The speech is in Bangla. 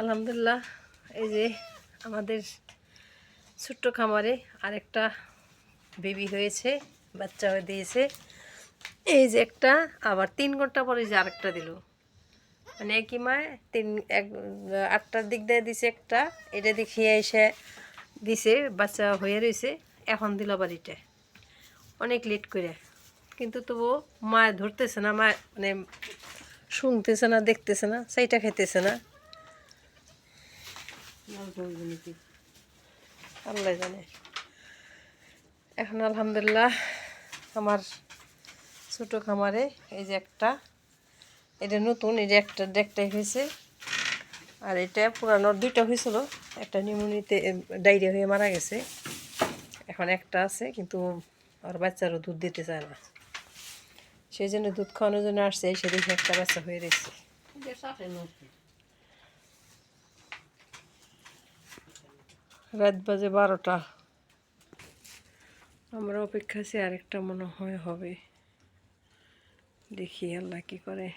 আলহামদুলিল্লাহ, এই যে আমাদের ছোট্ট খামারে আরেকটা বেবি হয়েছে, বাচ্চা হয়ে দিয়েছে। এই যে একটা, আবার তিন ঘণ্টা পরে যে আরেকটা দিল। মানে একই মায়, তিন, এক, আটটার দিক দিয়ে দিছে একটা, এটা দেখিয়ে এসে দিছে, বাচ্চা হয়ে রয়েছে, এখন দিল আবার এটা। অনেক লেট করে। কিন্তু তবু মা ধরতেছে না মা মানে শুনতেছে না, দেখতেছে না সেইটা খেতেছে না। আল্লাহ জানে। এখন আলহামদুলিল্লাহ আমার ছোট খামারে এই যে একটা, এটা নতুন, এই যে একটা দেখটাই হয়েছে। আর এটা পুরানোর দুইটা হয়েছিল। একটা নিউমোনিতে ডায়রিয়া হয়ে মারা গেছে। এখন একটা আছে, কিন্তু আর বাচ্চারও দুধ দিতে চায় না। সেই জন্য দুধ খাওয়ানোর জন্য আসছে, এসে দেখে একটা বাচ্চা হয়ে রয়েছে। রাত বাজে বারোটা। আমরা অপেক্ষা আছি আরেকটা মনে হয় হবে। দেখি আল্লাহ কি করে।